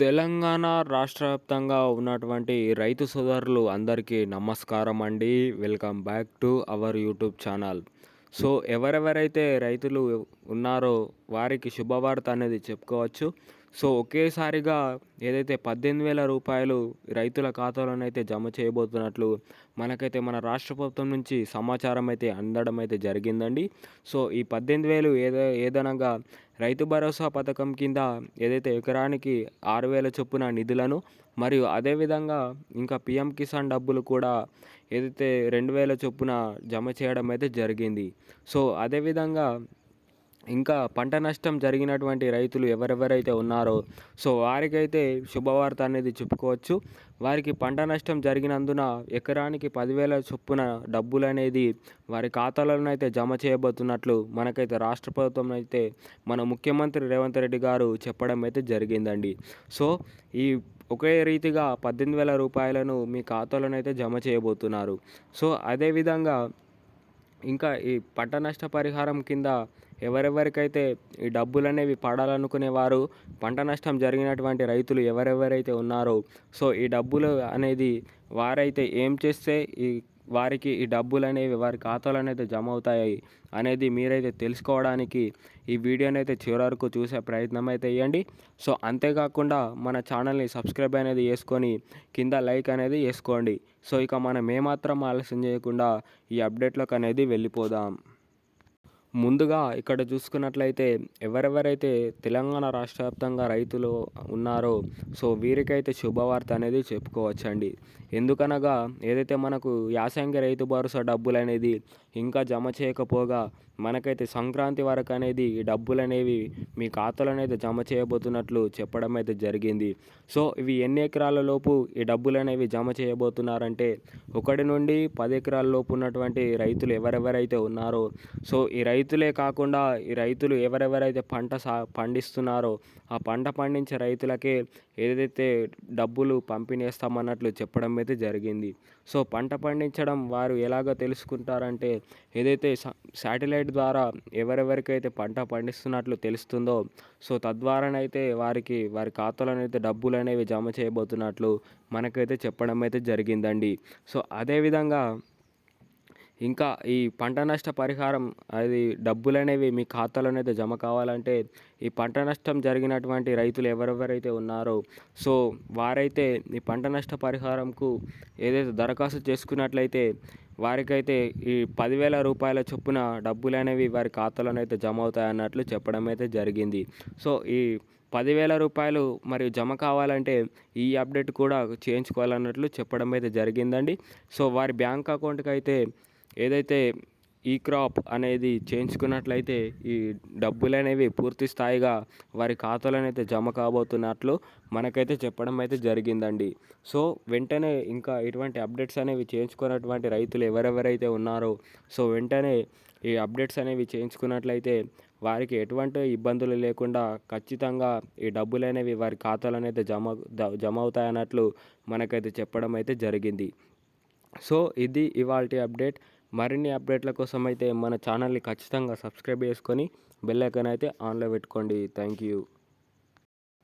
తెలంగాణ రాష్ట్ర వ్యాప్తంగా ఉన్నటువంటి రైతు సోదరులు అందరికీ నమస్కారం అండి. Welcome back to our YouTube channel so ఎవరెవరైతే రైతులు ఉన్నారో వారికి శుభవార్త అనేది చెప్పుకోవచ్చు. సో ఒకేసారిగా ఏదైతే పద్దెనిమిది వేల రూపాయలు రైతుల ఖాతాలోనైతే జమ చేయబోతున్నట్లు మనకైతే మన రాష్ట్ర ప్రభుత్వం నుంచి సమాచారం అయితే అందడం అయితే జరిగిందండి. సో ఈ పద్దెనిమిది వేలు ఏదో ఏదనగా రైతు భరోసా పథకం కింద ఏదైతే ఎకరానికి ఆరు వేల చొప్పున నిధులను మరియు అదేవిధంగా ఇంకా పిఎం కిసాన్ డబ్బులు కూడా ఏదైతే రెండు వేల చొప్పున జమ చేయడం అయితే జరిగింది. సో అదేవిధంగా ఇంకా పంట నష్టం జరిగినటువంటి రైతులు ఎవరెవరైతే ఉన్నారో సో వారికైతే శుభవార్త అనేది చెప్పుకోవచ్చు. వారికి పంట నష్టం జరిగినందున ఎకరానికి పదివేల చొప్పున డబ్బులు అనేది వారి ఖాతాలను అయితే జమ చేయబోతున్నట్లు మనకైతే రాష్ట్ర ప్రభుత్వం అయితే మన ముఖ్యమంత్రి రేవంత్ రెడ్డి గారు చెప్పడం అయితే జరిగిందండి. సో ఈ ఒకే రీతిగా పద్దెనిమిది వేల రూపాయలను మీ ఖాతాలోనైతే జమ చేయబోతున్నారు. సో అదేవిధంగా ఇంకా ఈ పంట నష్ట పరిహారం కింద ఎవరెవరికైతే ఈ డబ్బులు అనేవి పడాలనుకునే వారు పంట నష్టం జరిగినటువంటి రైతులు ఎవరెవరైతే ఉన్నారో సో ఈ డబ్బులు అనేది వారైతే ఏం చేస్తే ఈ వారికి ఈ డబ్బులు అనేవి వారి ఖాతాలో అయితే జమ అవుతాయి అనేది మీరైతే తెలుసుకోవడానికి ఈ వీడియోని అయితే చివరి వరకు చూసే ప్రయత్నం అయితే చేయండి. సో అంతేకాకుండా మన ఛానల్ని సబ్స్క్రైబ్ అనేది చేసుకొని కింద లైక్ అనేది వేసుకోండి సో ఇక మనం ఏమాత్రం ఆలస్యం చేయకుండా ఈ అప్డేట్లోకి అనేది వెళ్ళిపోదాం. ముందుగా ఇక్కడ చూసుకున్నట్లయితే ఎవరెవరైతే తెలంగాణ రాష్ట్ర వ్యాప్తంగా రైతులు ఉన్నారో సో వీరికైతే శుభవార్త అనేది చెప్పుకోవచ్చండి. ఎందుకనగా ఏదైతే మనకు యాసంగి రైతు భరోసా డబ్బులు అనేది ఇంకా జమ చేయకపోగా మనకైతే సంక్రాంతి వరకు అనేది డబ్బులు అనేవి మీ ఖాతాలో అయితే జమ చేయబోతున్నట్లు చెప్పడం అయితే జరిగింది. సో ఇవి ఎన్ని ఎకరాల లోపు ఈ డబ్బులు అనేవి జమ చేయబోతున్నారంటే ఒకటి నుండి పది ఎకరాల లోపు ఉన్నటువంటి రైతులు ఎవరెవరైతే ఉన్నారో సో ఈ రైతులే కాకుండా ఈ రైతులు ఎవరెవరైతే పంట సా పండిస్తున్నారో ఆ పంట పండించే రైతులకే ఏదైతే డబ్బులు పంపిణీ చేస్తామన్నట్లు చెప్పడం అయితే జరిగింది. సో పంట పండించడం వారు ఎలాగ తెలుసుకుంటారంటే ఏదైతే శాటిలైట్ ద్వారా ఎవరెవరికైతే పంట పండిస్తున్నట్లు తెలుస్తుందో సో తద్వారానైతే వారికి వారి ఖాతాలోనైతే డబ్బులు అనేవి జమ చేయబోతున్నట్లు మనకైతే చెప్పడం అయితే జరిగిందండి. సో అదేవిధంగా ఇంకా ఈ పంట నష్ట పరిహారం అది డబ్బులు అనేవి మీ ఖాతాలోనైతే జమ కావాలంటే ఈ పంట నష్టం జరిగినటువంటి రైతులు ఎవరెవరైతే ఉన్నారో సో వారైతే ఈ పంట నష్ట పరిహారంకు ఏదైతే దరఖాస్తు చేసుకున్నట్లయితే వారికైతే ఈ పదివేల రూపాయల చొప్పున డబ్బులు అనేవి వారి ఖాతాలోనైతే జమ అవుతాయి అన్నట్లు చెప్పడం అయితే జరిగింది. సో ఈ పదివేల రూపాయలు మరియు జమ కావాలంటే ఈ అప్డేట్ కూడా చేయించుకోవాలన్నట్లు చెప్పడం అయితే జరిగిందండి. సో వారి బ్యాంక్ అకౌంట్కి అయితే ఏదైతే ఈ క్రాప్ అనేది చేయించుకున్నట్లయితే ఈ డబ్బులు అనేవి పూర్తి స్థాయిగా వారి ఖాతాలోనైతే జమ కాబోతున్నట్లు మనకైతే చెప్పడం అయితే జరిగిందండి. సో వెంటనే ఇంకా ఇటువంటి అప్డేట్స్ అనేవి చేయించుకున్నటువంటి రైతులు ఎవరెవరైతే ఉన్నారో సో వెంటనే ఈ అప్డేట్స్ అనేవి చేయించుకున్నట్లయితే వారికి ఎటువంటి ఇబ్బందులు లేకుండా ఖచ్చితంగా ఈ డబ్బులు అనేవి వారి ఖాతాలోనైతే జమ జమ అవుతాయన్నట్లు మనకైతే చెప్పడం అయితే జరిగింది. సో ఇది ఇవాల్టి అప్డేట్. మరిన్ని అప్డేట్ల కోసం అయితే మన ఛానల్ని ఖచ్చితంగా సబ్స్క్రైబ్ చేసుకొని బెల్ ఐకాన్ అయితే ఆన్లో పెట్టుకోండి. Thank you.